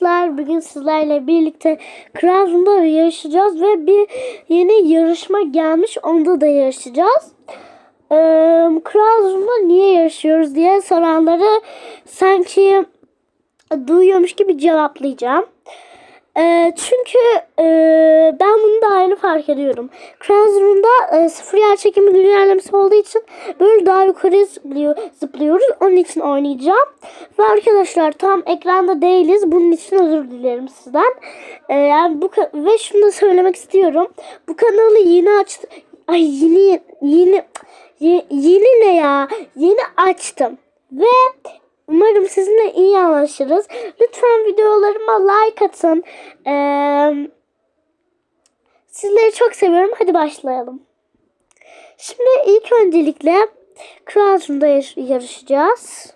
arkadaşlar. Bugün sizlerle birlikte Krazum'da yarışacağız ve bir yeni yarışma gelmiş. Onda da yarışacağız. Ee, niye yarışıyoruz diye soranları sanki duyuyormuş gibi cevaplayacağım. Ee, çünkü e, ben bunu daha yeni fark ediyorum. Krazum'da e, sıfır yer çekimi güncellemesi olduğu için böyle daha yukarı zıplıyor, zıplıyoruz. Onun için oynayacağım. Ve arkadaşlar tam ekranda değiliz. Bunun için özür dilerim sizden. Ee, yani bu ve şunu da söylemek istiyorum. Bu kanalı yeni açtım. Ay yeni yeni ye- yeni ne ya? Yeni açtım. Ve umarım sizinle iyi anlaşırız. Lütfen videolarıma like atın. Ee, sizleri çok seviyorum. Hadi başlayalım. Şimdi ilk öncelikle yar- yarışacağız.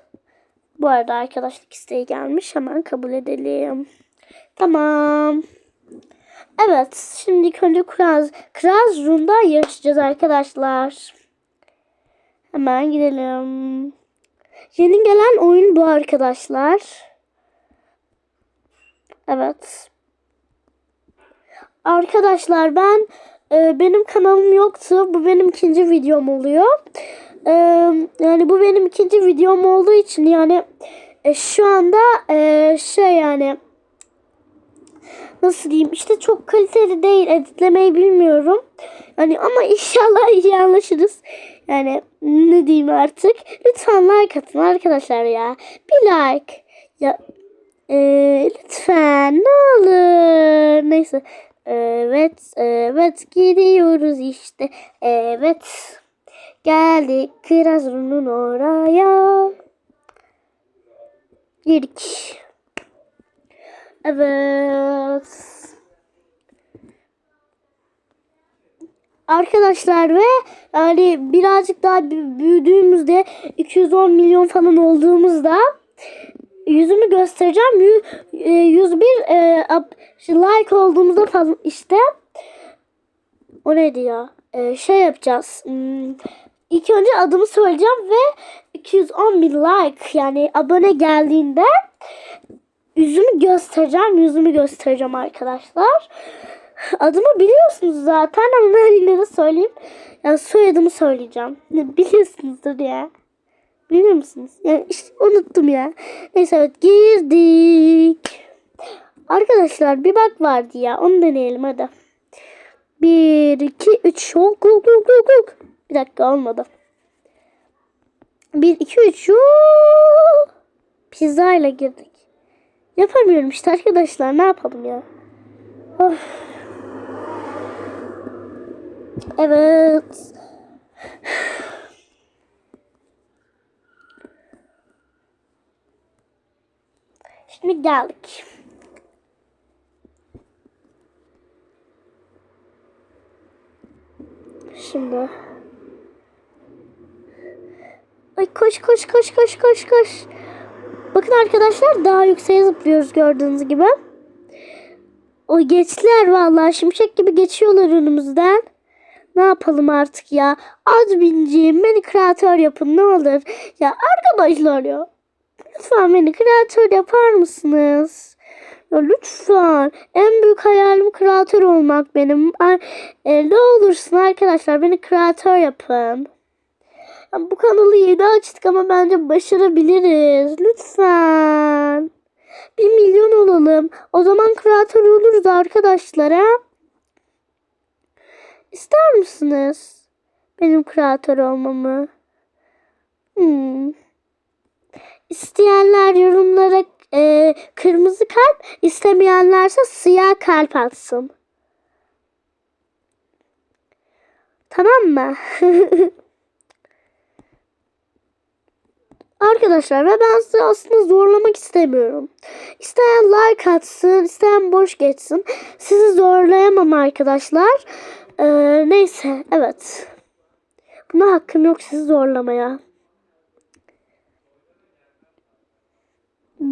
Bu arada arkadaşlık isteği gelmiş. Hemen kabul edelim. Tamam. Evet. Şimdi ilk önce Class, Classroom'da yarışacağız arkadaşlar. Hemen gidelim. Yeni gelen oyun bu arkadaşlar. Evet. Arkadaşlar ben e, benim kanalım yoktu. Bu benim ikinci videom oluyor. E, yani bu benim ikinci videom olduğu için yani e, şu anda e, şey yani nasıl diyeyim işte çok kaliteli değil editlemeyi bilmiyorum. Yani ama inşallah iyi anlaşırız. Yani ne diyeyim artık. Lütfen like atın arkadaşlar ya. Bir like. Ya e, lütfen ne olur. Neyse. Evet, evet gidiyoruz işte. Evet. Geldik Kirazlı'nın oraya. Girdik. Evet. Arkadaşlar ve yani birazcık daha bü- büyüdüğümüzde 210 milyon falan olduğumuzda yüzümü göstereceğim. Yü- e, 101 e, ab- like olduğumuzda falan işte o neydi ya? E, şey yapacağız. Hmm, İlk önce adımı söyleyeceğim ve 210 bin like yani abone geldiğinde yüzümü göstereceğim. Yüzümü göstereceğim arkadaşlar. Adımı biliyorsunuz zaten ama de söyleyeyim. Yani soyadımı söyleyeceğim. Biliyorsunuzdur ya. Biliyor musunuz? Yani işte unuttum ya. Neyse evet girdik. Arkadaşlar bir bak vardı ya. Onu deneyelim hadi. Bir, iki, üç. Yok yok yok yok yok. Bir dakika olmadı. Bir, iki, üç. Yoo. Pizza ile girdik. Yapamıyorum işte arkadaşlar. Ne yapalım ya? Of. Evet. Şimdi geldik. Şimdi. Ay koş koş koş koş koş koş. Bakın arkadaşlar daha yükseğe zıplıyoruz gördüğünüz gibi. O geçtiler vallahi şimşek gibi geçiyorlar önümüzden. Ne yapalım artık ya? Adminciğim beni kreatör yapın ne olur. Ya arkadaşlar ya. Lütfen beni kreatör yapar mısınız? Ya lütfen. En büyük hayalim kreatör olmak benim. E, ne olursun arkadaşlar beni kreatör yapın. Bu kanalı yeni açtık ama bence başarabiliriz. Lütfen. Bir milyon olalım. O zaman kreatör oluruz arkadaşlar ha? İster misiniz? Benim kreatör olmamı. Hmm. İsteyenler yorumlara e, kırmızı kalp, istemeyenlerse siyah kalp atsın. Tamam mı? Arkadaşlar ve ben sizi aslında zorlamak istemiyorum. İsteyen like atsın, isteyen boş geçsin. Sizi zorlayamam arkadaşlar. Ee, neyse, evet. Buna hakkım yok sizi zorlamaya.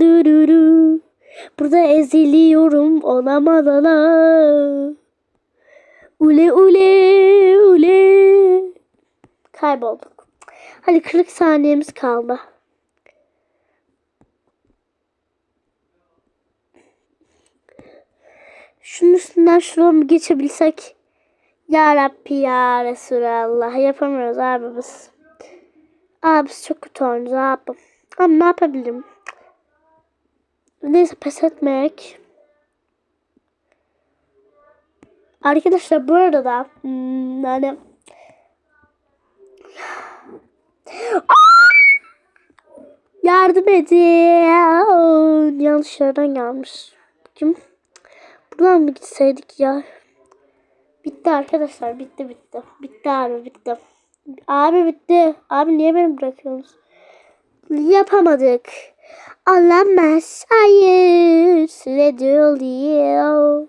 Dururu. Burada eziliyorum olamaz ala. Ule ule ule. Kaybolduk. Hadi 40 saniyemiz kaldı. İçinden şuradan bir geçebilsek. Ya Rabbi ya Resulallah. Yapamıyoruz abi biz. Abi biz çok kötü oynuyoruz abi. Ama ne yapabilirim? Neyse pes etmek. Arkadaşlar bu arada da hmm, yani Yardım edin. Yanlış yerden gelmiş. Kim? Buradan mı gitseydik ya? Bitti arkadaşlar. Bitti bitti. Bitti abi bitti. Abi bitti. Abi niye beni bırakıyorsunuz? Yapamadık. Olamaz. Hayır. Süre doluyor.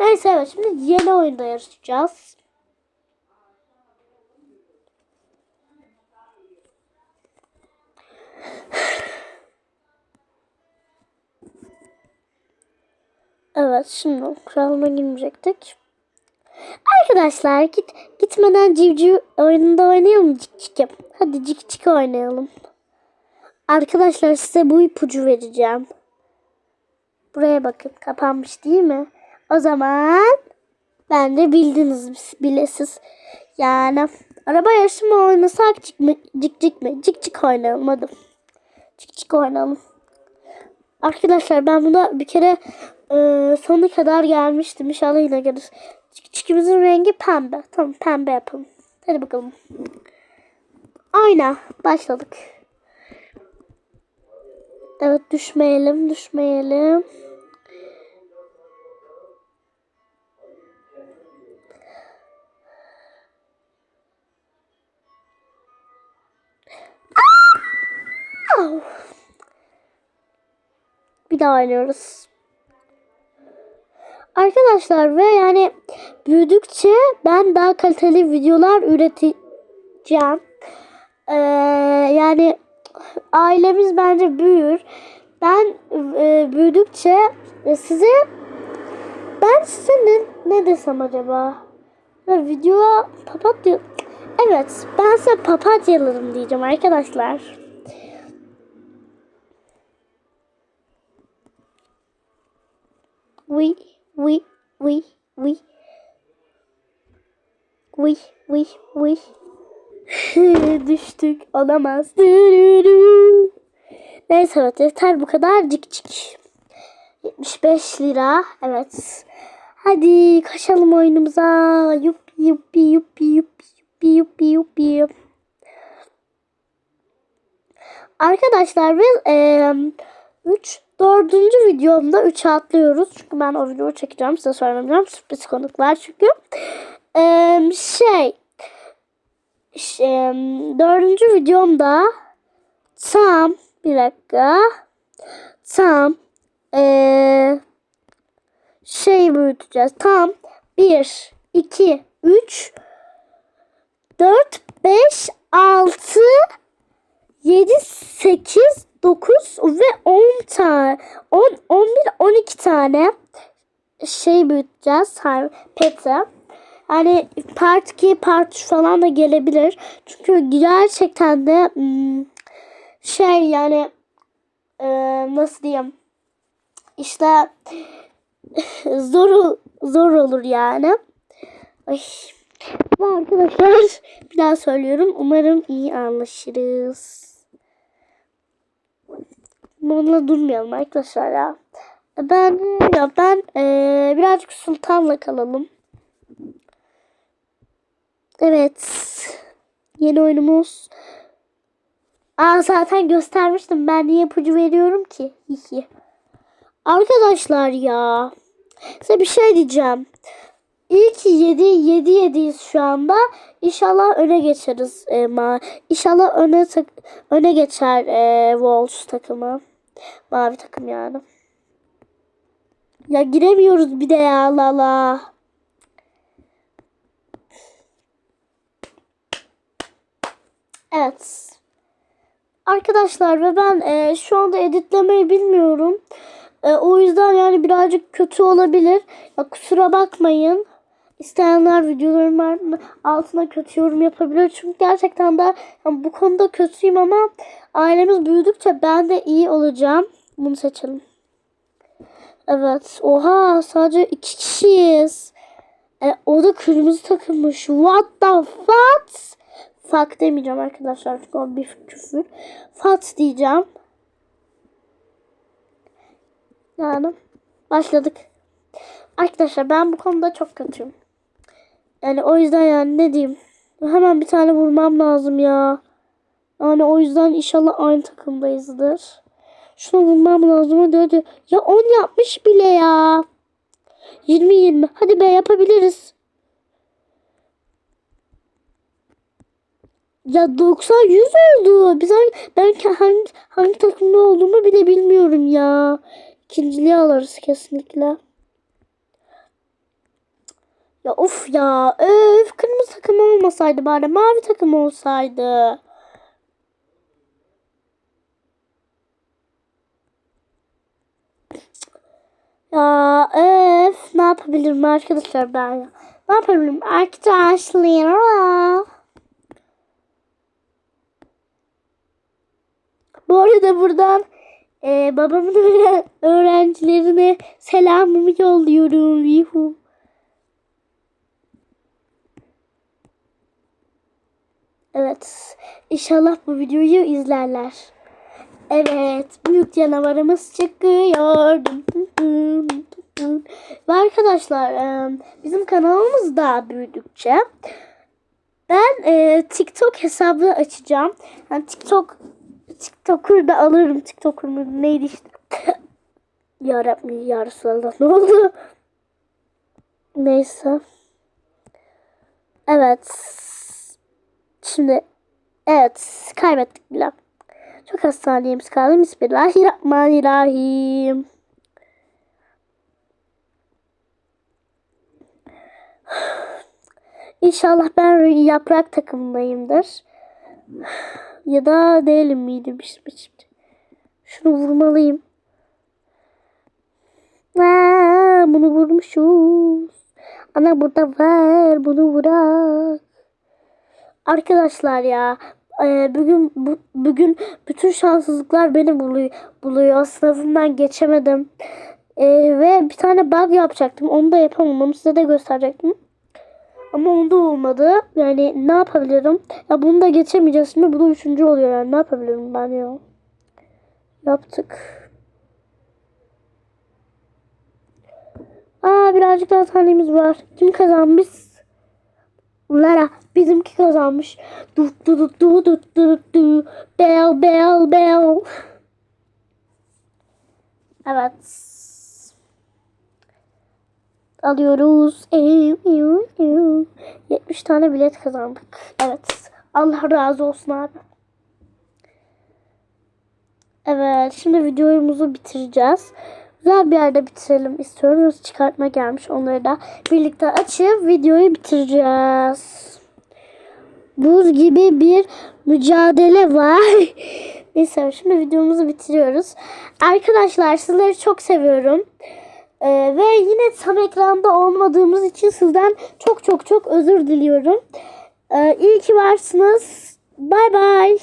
Neyse evet şimdi yeni oyunda yarışacağız. Evet şimdi kralına girmeyecektik. Arkadaşlar git gitmeden civciv oyununda oynayalım cik cik? Hadi cik cik oynayalım. Arkadaşlar size bu ipucu vereceğim. Buraya bakın kapanmış değil mi? O zaman ben de bildiniz bile siz. Yani araba yarışı oynasak cik, mi, cik cik mi? Cik cik oynayalım hadi. Cik cik oynayalım. Arkadaşlar ben buna bir kere e, sonu kadar gelmiştim. İnşallah yine gelir. Cik cikimizin rengi pembe. Tamam pembe yapalım. Hadi bakalım. Ayna. Başladık. Evet düşmeyelim düşmeyelim. Bir daha oynuyoruz. Arkadaşlar ve yani büyüdükçe ben daha kaliteli videolar üreteceğim. Ee, yani ailemiz bence büyür. Ben e, büyüdükçe e, size ben size ne, ne desem acaba? Ya, videoya papatya Evet ben size papatyalarım diyeceğim arkadaşlar. Oui, oui, oui, oui. Oui, oui, oui. Düştük. Olamaz. Neyse evet yeter bu kadar cik cik. 75 lira. Evet. Hadi kaçalım oyunumuza. Yuppi yuppi yuppi yuppi yuppi yuppi yuppi. Arkadaşlar biz 3 dördüncü videomda 3'e atlıyoruz. Çünkü ben o videoyu çekeceğim. Size söylemeyeceğim. Sürpriz konuklar çünkü. Ee, şey, şey dördüncü videomda tam bir dakika tam ee, şey büyüteceğiz. Tam 1, 2, 3, 4, 5, 6, 7, 8, 9 ve 10 tane 10, 11, 12 tane şey büyüteceğiz. Peti. Yani part 2, part 3 falan da gelebilir. Çünkü gerçekten de şey yani nasıl diyeyim işte zor zor olur yani. Ay. Ama arkadaşlar bir daha söylüyorum. Umarım iyi anlaşırız. Bununla durmayalım arkadaşlar ya. Ben ya ben ee, birazcık sultanla kalalım. Evet. Yeni oyunumuz. Aa zaten göstermiştim. Ben niye ipucu veriyorum ki? Hihi. Arkadaşlar ya. Size bir şey diyeceğim. İyi ki 7 7 7'yiz şu anda. İnşallah öne geçeriz. E, ma İnşallah öne tak öne geçer e, Wolves takımı. Mavi takım yani. Ya giremiyoruz bir de ya lala. Evet. Arkadaşlar ve ben e, şu anda editlemeyi bilmiyorum. E, o yüzden yani birazcık kötü olabilir. Ya, kusura bakmayın. İsteyenler videolarımın altına kötü yorum yapabilir. Çünkü gerçekten de yani bu konuda kötüyüm ama ailemiz büyüdükçe ben de iyi olacağım. Bunu seçelim. Evet. Oha sadece iki kişiyiz. E, o da kırmızı takılmış. What the fuck? Fuck demeyeceğim arkadaşlar. Çünkü o bir küfür. Fat diyeceğim. Yani başladık. Arkadaşlar ben bu konuda çok kötüyüm. Yani o yüzden yani ne diyeyim. Hemen bir tane vurmam lazım ya. Yani o yüzden inşallah aynı takımdayızdır. Şuna vurmam lazım hadi hadi. Ya 10 yapmış bile ya. 20-20. Hadi be yapabiliriz. Ya 90 100 oldu. Biz hangi, ben hangi, hangi takımda olduğumu bile bilmiyorum ya. İkinciliği alırız kesinlikle. Ya of ya. Öf kırmızı takım olmasaydı bari mavi takım olsaydı. Ya öf ne yapabilirim arkadaşlar ben ya. Ne yapabilirim arkadaşlar? Bu arada buradan e, babamın öğren- öğrencilerine selamımı yolluyorum. Yuhu. Evet. İnşallah bu videoyu izlerler. Evet. Büyük canavarımız çıkıyor. Ve arkadaşlar e, bizim kanalımız daha büyüdükçe ben e, TikTok hesabı açacağım. Yani TikTok TikToker da alırım. TikToker mı neydi işte. ya Rabbi ne oldu? Neyse. Evet. Şimdi evet kaybettik bile. Çok az saniyemiz kaldı. Bismillahirrahmanirrahim. İnşallah ben yaprak takımındayımdır. Ya da değilim miydim şimdi. Şunu vurmalıyım. Aa, bunu vurmuşuz. Ana burada var. Bunu vurak. Arkadaşlar ya e, bugün bu, bugün bütün şanssızlıklar beni buluyor. buluyor. Sınavımdan geçemedim. E, ve bir tane bug yapacaktım. Onu da yapamam. Onu size de gösterecektim. Ama onda olmadı. Yani ne yapabilirim? Ya bunu da geçemeyeceğiz şimdi. Bu da üçüncü oluyor yani. Ne yapabilirim ben ya? Yaptık. Aa birazcık daha tanemiz var. Kim kazanmış? Lara bizimki kazanmış. Du du du du du du du bel bel bel. Evet. Alıyoruz. Ev, ev, ev. 70 tane bilet kazandık. Evet. Allah razı olsun abi. Evet. Şimdi videomuzu bitireceğiz. Güzel bir yerde bitirelim istiyoruz. Çıkartma gelmiş. Onları da birlikte açıp videoyu bitireceğiz. Buz gibi bir mücadele var. Neyse şimdi videomuzu bitiriyoruz. Arkadaşlar sizleri çok seviyorum. Ee, ve yine tam ekranda olmadığımız için sizden çok çok çok özür diliyorum. Ee, iyi ki varsınız. Bay bay.